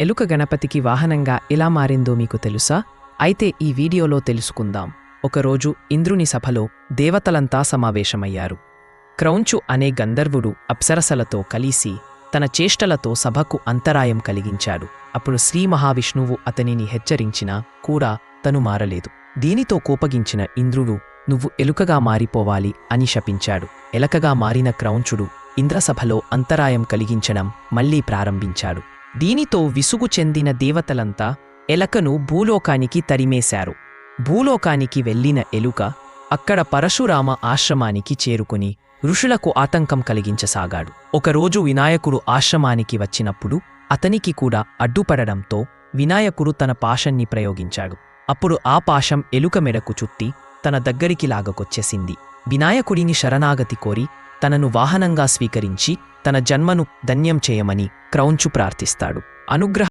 ఎలుక గణపతికి వాహనంగా ఎలా మారిందో మీకు తెలుసా? అయితే ఈ వీడియోలో తెలుసుకుందాం. ఒకరోజు ఇంద్రుని సభలో దేవతలంతా సమావేశమయ్యారు. క్రౌంచు అనే గంధర్వుడు అప్సరసలతో కలిసి తన చేష్టలతో సభకు అంతరాయం కలిగించాడు. అప్పుడు శ్రీ మహావిష్ణువు అతనిని హెచ్చరించినా కూడా తను మారలేదు. దీనితో కోపగించిన ఇంద్రుడు నువ్వు ఎలుకగా మారిపోవాలి అని శపించాడు. ఎలకగా మారిన క్రౌంచుడు ఇంద్రసభలో అంతరాయం కలిగించడం మళ్ళీ ప్రారంభించాడు. దీనితో విసుగు చెందిన దేవతలంతా ఎలకను భూలోకానికి తరిమేశారు. భూలోకానికి వెళ్ళిన ఎలుక అక్కడ పరశురామ ఆశ్రమానికి చేరుకుని ఋషులకు ఆతంకం కలిగించసాగాడు. ఒకరోజు వినాయకుడు ఆశ్రమానికి వచ్చినప్పుడు అతనికి కూడా అడ్డుపడడంతో వినాయకుడు తన పాషన్ని ప్రయోగించాడు. అప్పుడు ఆ పాశం ఎలుక మెడకు చుట్టి తన దగ్గరికి లాగకొచ్చేసింది. వినాయకుడిని శరణాగతి కోరి తనను వాహనంగా స్వీకరించి తన జన్మను ధన్యం చేయమని క్రౌంచు ప్రార్థిస్తాడు. అనుగ్రహ